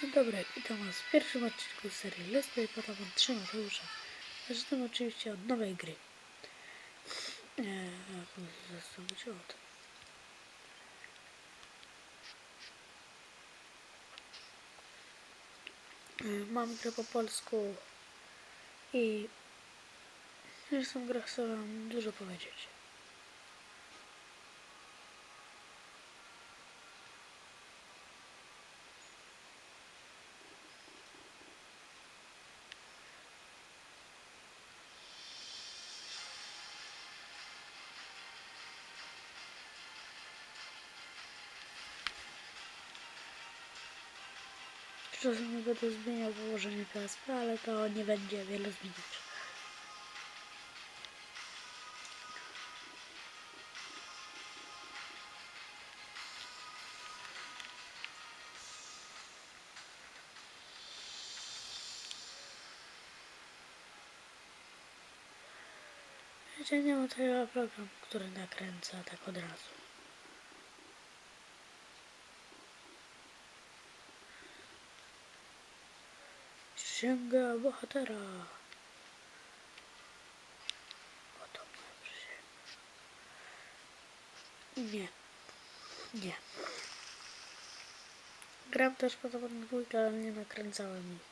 Dzień dobry, witam Was w pierwszym odcinku serii Leslie i Patamon 3 Mateusza. Zaczynamy oczywiście od nowej gry. Eee, jak zastanowić się o tym. Eee, Mam grę po polsku i zresztą gra chcę Wam dużo powiedzieć. Czasem będę zmieniał położenie PSP, ale to nie będzie wiele zmieniać. Wiecie, nie ma takiego programu, który nakręca tak od razu. Księga bohatera. Oto moja przysięga. Nie. Nie. Gram też podobno dwójkę, ale nie nakręcałem ich.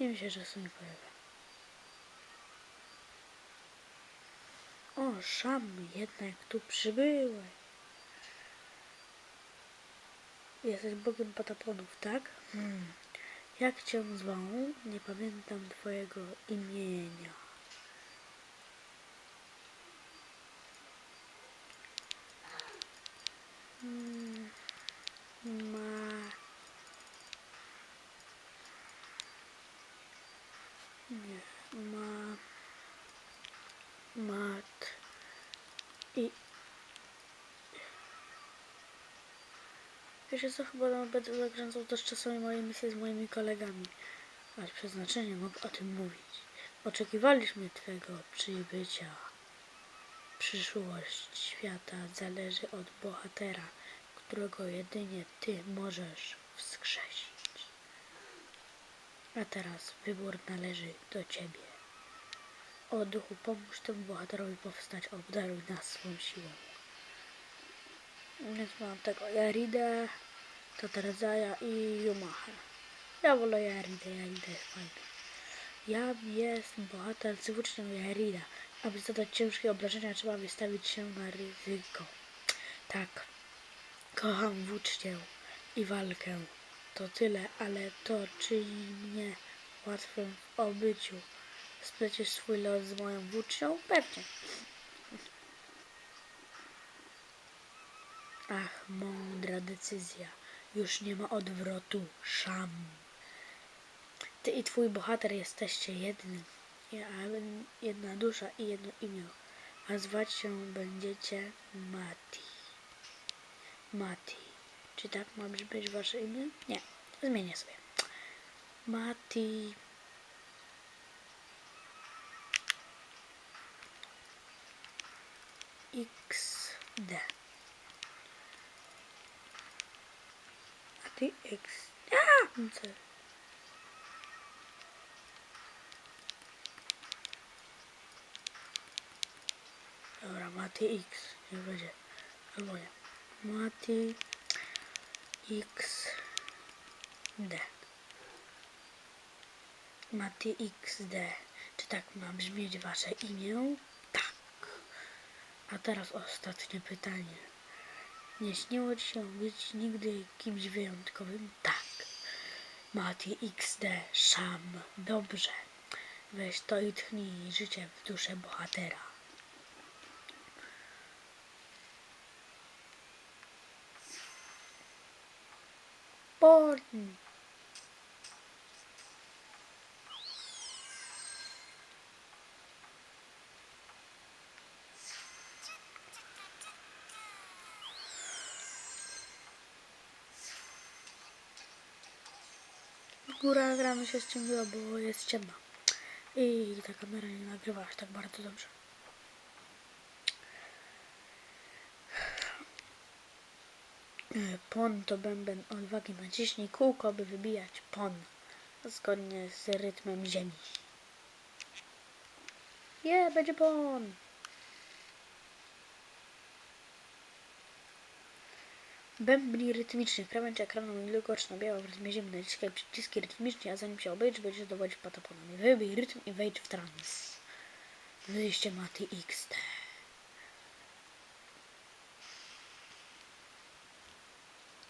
Nie myślę, że są nie pojawia. O, Szam, jednak tu przybyłeś. Jesteś bogiem pataponów, tak? Hmm. Jak cię zwą? Nie pamiętam twojego imienia. Mm, Ma... Nie, ma... Mat... I... Wiecie co, chyba będę zakręcał też czasami moje misje z moimi kolegami. Ale przeznaczenie mogę o tym mówić. Oczekiwaliśmy Twego przybycia. Przyszłość świata zależy od bohatera, którego jedynie Ty możesz wskrzesić. A teraz wybór należy do Ciebie. O duchu, pomóż temu bohaterowi powstać, obdaruj nas swą siłą. Więc mam tego Jaridę, Tatarzaja i Yumahę. Ja wolę Jaridę, Jarida jest fajny. Ja jest bohater z włócznią Jarida. Aby zadać ciężkie obrażenia, trzeba wystawić się na ryzyko. Tak, kocham włócznię i walkę. To tyle, ale to czyni mnie łatwym w obyciu. Spleciesz swój los z moją włócznią? Pewnie. Ach, mądra decyzja. Już nie ma odwrotu. Szam. Ty i twój bohater jesteście jednym. Jedna dusza i jedno imię. A zwać się będziecie Mati. Mati. Czy tak ma brzmieć wasze imię? Nie. Zmienię sobie. Mati. XD. A! Co? Dobra, Mati X. Nie będzie. Albo nie. Mati X D. Mati XD. Czy tak ma brzmieć wasze imię? Tak. A teraz ostatnie pytanie. Nie śniło ci się być nigdy kimś wyjątkowym? Tak. Mati XD. Szam. Dobrze. Weź to i tchnij życie w duszę bohatera. Born. Góra gramy się ściągnęła, bo jest ciemna. I ta kamera nie nagrywa aż tak bardzo dobrze. E, Pon to bęben odwagi. Naciśnij kółko, by wybijać pon. Zgodnie z rytmem ziemi. Je, będzie pon. Bębni rytmiczny. Krawędź ekranu widoczna biała w rytmie ziemi. Naciskaj przyciski rytmicznie, a zanim się obejrzy, będziesz dowodzić pataponami. Wybij rytm i wejdź w trans. Wyjście Maty XT.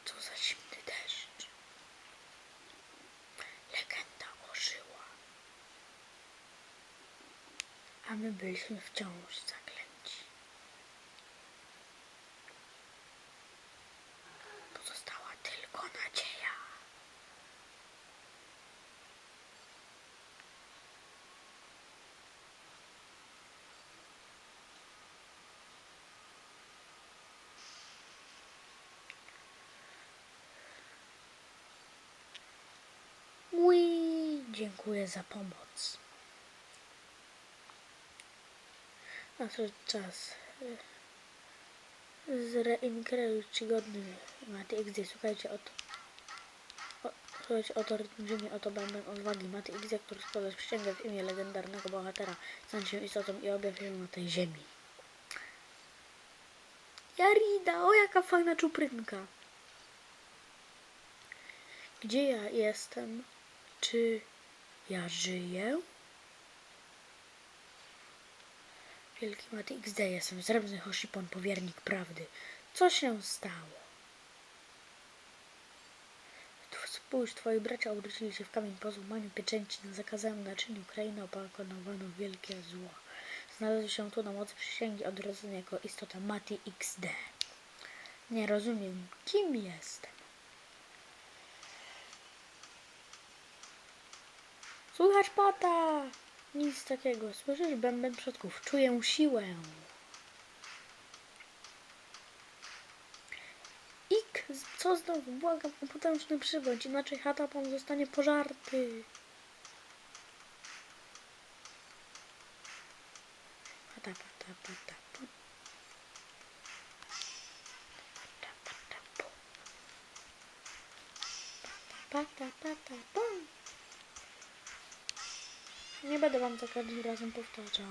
Co za zimny deszcz. Legenda ożyła. A my byliśmy wciąż zaklęci. Dziękuję za pomoc. Nadszedł czas. Zreintegruj czcigodny Maty XD. Słuchajcie, oto. O, słuchajcie, oto ziemi, oto będę odwagi Maty XD, który składa przysięgę w imię legendarnego bohatera. Stań się istotą i objaw się na tej ziemi. Jarida, o jaka fajna czuprynka. Gdzie ja jestem? Czy ja żyję? Wielki Maty XD, jestem zrębny Hoshipon, powiernik prawdy. Co się stało? Spójrz, twoi bracia obrócili się w kamień po złamaniu pieczęci na zakazanym naczyniu. Krainę opakonowano w wielkie zło. Znalazł się tu na mocy przysięgi odrodzony jako istota Maty XD. Nie rozumiem, kim jestem. Słuchasz pata! Nic takiego. Słyszysz bęben przodków. Czuję siłę. Ik! Co znowu? Błagam o potężny przybądź, inaczej Hatapon zostanie pożarty. Pata, pata, pata. Pata, pata, pu. Pata, pata, pum. Nie będę wam za każdym razem powtarzał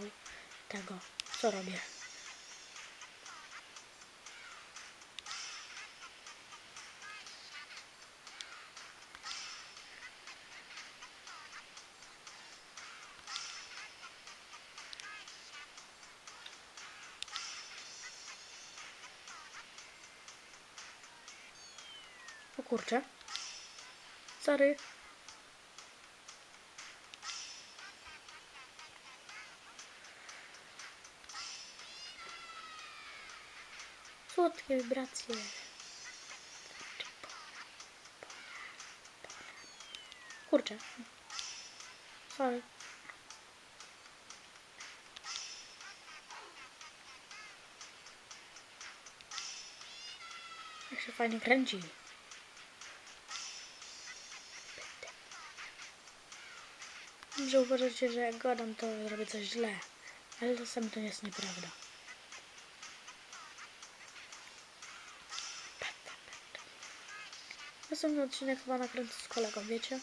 tego, co robię. O kurczę. Sorry. Słodkie wibracje. Kurczę. Sorry. Jak się fajnie kręci. Że uważacie, że jak gadam, to robię coś źle. Ale czasami to jest nieprawda. Następny odcinek chyba nakręcę z kolegą, wiecie?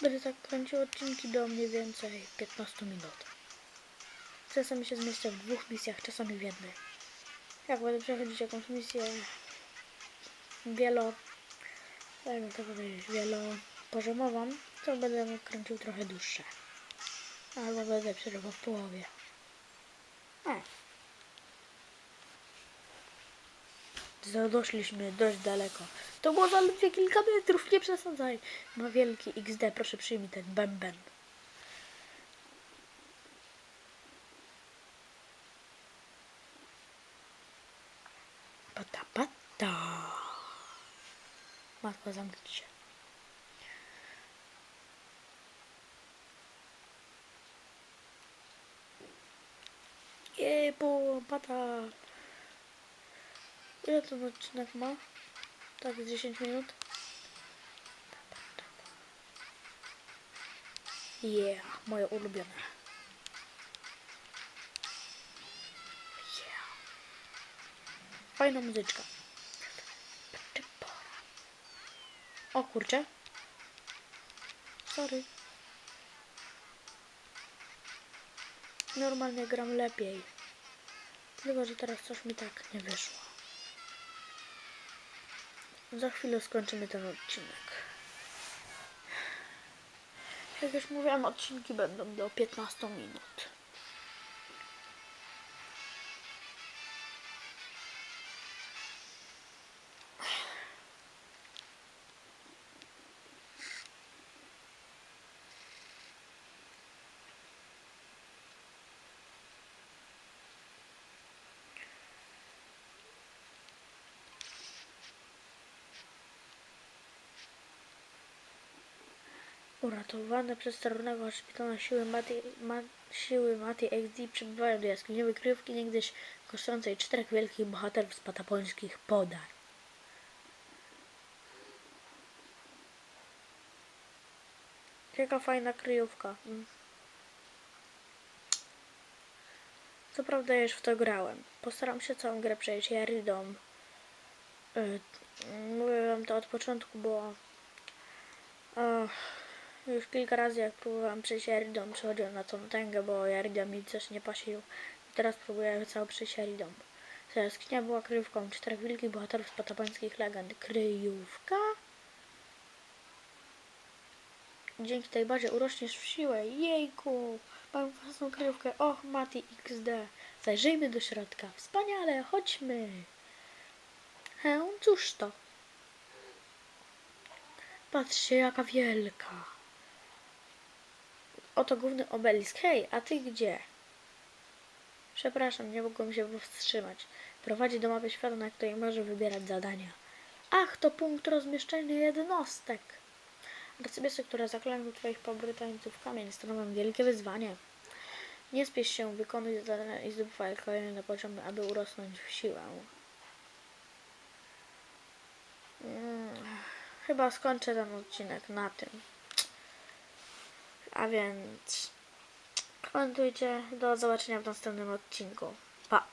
Będę tak kręcił odcinki do mniej więcej 15 minut. Czasami się zmieszczę w dwóch misjach, czasami w jednej. Jak będę przechodzić jakąś misję wielo... jakby to powiedzieć, wielopoziomową, to będę kręcił trochę dłuższe. Albo będę przerywał w połowie. A. Z- Doszliśmy dość daleko. To było zaledwie kilka metrów, nie przesadzaj. Ma wielki XD, proszę przyjmij ten bęben. zamknij się. Jej, połopata. Ile ten odcinek ma? Tak, 10 minut. Yeah, moje ulubione. Yeah. Fajna muzyczka. O kurczę. Sorry. Normalnie gram lepiej. Tylko, że teraz coś mi tak nie wyszło. Za chwilę skończymy ten odcinek. Jak już mówiłam, odcinki będą do 15 minut. Uratowane przez sterownego szpitala siły Mati, ma, siły Mati XD przybywają do jaskiniowej kryjówki niegdyś kosztującej czterech wielkich bohaterów z patapońskich podań. Jaka fajna kryjówka. Mm. Co prawda już w to grałem. Postaram się całą grę przejść. Ja Ridom. Y, mówię wam to od początku, bo Ach, już kilka razy jak próbowałam przejść Jaridom, przechodziłem na tą tęgę, bo Jaridom mi coś nie pasił. Teraz próbuję cały przejść. Ta jaskinia była kryjówką czterech wielkich bohaterów z patapońskich legend. Kryjówka? Dzięki tej bazie urośniesz w siłę. Jejku! Mam własną kryjówkę. Och, Mati XD. Zajrzyjmy do środka. Wspaniale, chodźmy. Hę, cóż to? Patrzcie, jaka wielka. Oto główny obelisk. Hej, a ty gdzie? Przepraszam, nie mogłem się powstrzymać. Prowadzi do mapy świata, na której może wybierać zadania. Ach, to punkt rozmieszczenia jednostek. Arcybiesy, które zaklęły twoich pobrytańców kamień, stanowią wielkie wyzwanie. Nie spiesz się, wykonuj zadania i zdobywaj kolejne poziomy, aby urosnąć w siłę. Mm. Chyba skończę ten odcinek na tym. A więc komentujcie. Do zobaczenia w następnym odcinku. Pa!